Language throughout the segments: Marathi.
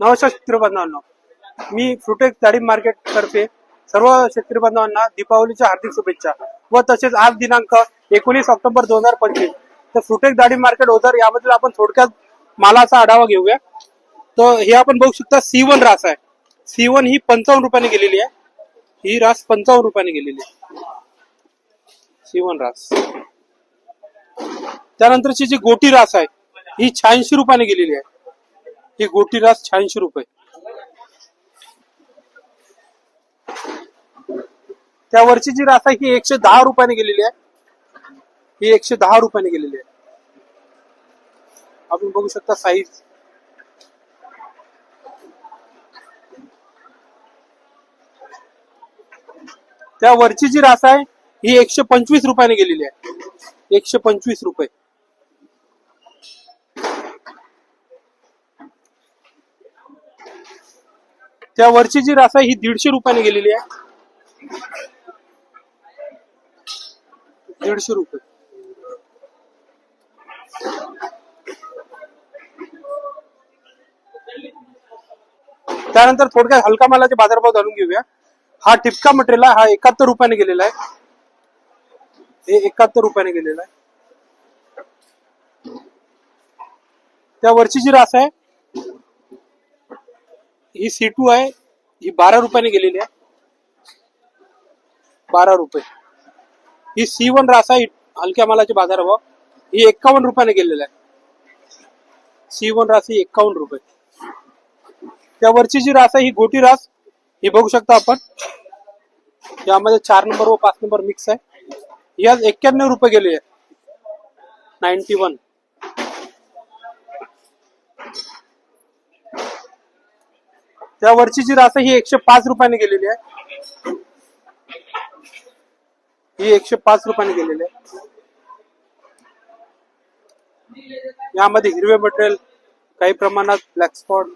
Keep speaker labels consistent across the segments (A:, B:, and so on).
A: नमस्कार शेतकरी मी फ्रुटेक डाळिंब मार्केट तर्फे सर्व शेतकरी बांधवांना दीपावलीच्या हार्दिक शुभेच्छा व तसेच आज दिनांक एकोणीस ऑक्टोबर दोन हजार पंचवीस. तर फ्रुटेक डाळिंब मार्केट ओझर याबद्दल आपण थोडक्यात मालाचा आढावा घेऊया. तर हे आपण बघू शकता सी वन रास आहे. सी वन ही पंचावन्न रुपयाने गेलेली आहे. ही रास पंचावन्न रुपयाने गेलेली आहे. सी वन रास. त्यानंतरची जी गोटी रास आहे ही शहाऐंशी रुपयाने गेलेली आहे. ही गोटी रास शहाऐंशी रुपये. त्या वरची जी रास आहे ही एकशे दहा रुपयाने गेलेली आहे. ही एकशे दहा रुपयाने गेलेली आहे. आपण बघू शकता साईज त्या वरची जी रास आहे ही एकशे पंचवीस रुपयाने गेलेली आहे. एकशे पंचवीस रुपये. त्या वरची जी रास आहे ही दीडशे रुपयाने गेलेली आहे. दीडशे रुपये. त्यानंतर थोडक्यात हलका मालाचे बाजारभाव जाणून घेऊया. हा टिपका मटेरियल हा एकाहत्तर रुपयाने गेलेला आहे. हे एकाहत्तर रुपयाने गेलेला आहे. त्या वरची जी रास आहे ही सी टू आहे. ही बारा रुपयाने गेलेली आहे. बारा रुपये. ही सी वन रास आहे. हलक्या मालाचे बाजारभाव ही एक्कावन्न रुपयाने गेलेला आहे. सी वन रास ही एक्कावन्न रुपये. त्या वरची जी रास आहे ही गोटी रास ही बघू शकता आपण. यामध्ये चार नंबर व पाच नंबर मिक्स आहे. ही आज एक्क्याण्णव रुपये गेली आहे. नाईन्टी वन त्या वरची जी रास ही एकशे पाच रुपयाने गेलेली आहे. ही एकशे पाच रुपयाने गेलेली आहे. यामध्ये हिरवे मटेरियल काही प्रमाणात ब्लॅक स्पॉट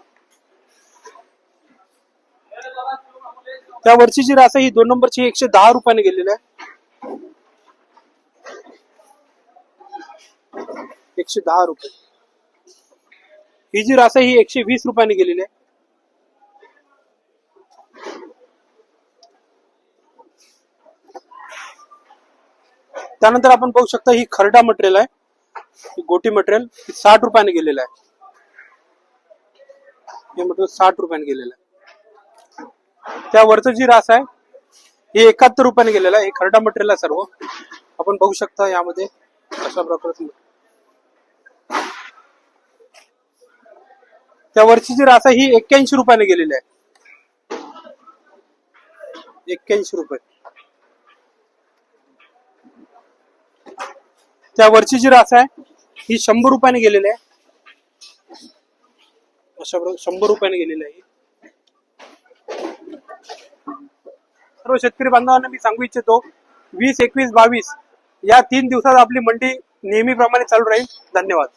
A: त्या वरची जी रास ही दोन नंबरची एकशे दहा रुपयाने गेलेली आहे. एकशे दहा रुपये. ही जी रास ही एकशे वीस रुपयाने गेलेली आहे. त्यानंतर आपण बघू शकता ही खरडा मटेरियल आहे. गोटी मटेरियल साठ रुपयाने गेलेलं आहे. हे मटेरियल साठ रुपयाने गेलेलं आहे. त्यावरचं जी रास आहे हे एकाहत्तर रुपयाने गेलेलं आहे. हे खरडा मटेरियल आहे सर्व. आपण बघू शकता यामध्ये अशा प्रकारचं त्या वरची जी रास आहे ही एक्क्याऐंशी रुपयाने गेलेली आहे. एक्क्याऐंशी रुपये. त्या वरची जी रास आहे ही शंभर रुपयाने गेलेली आहे. अशा प्रकारे शंभर रुपयाने गेलेली आहे सर्व शेतकरी बांधवांना मी सांगू इच्छितो वीस एकवीस बावीस या तीन दिवसात आपली मंडी नेहमीप्रमाणे चालू राहील. धन्यवाद.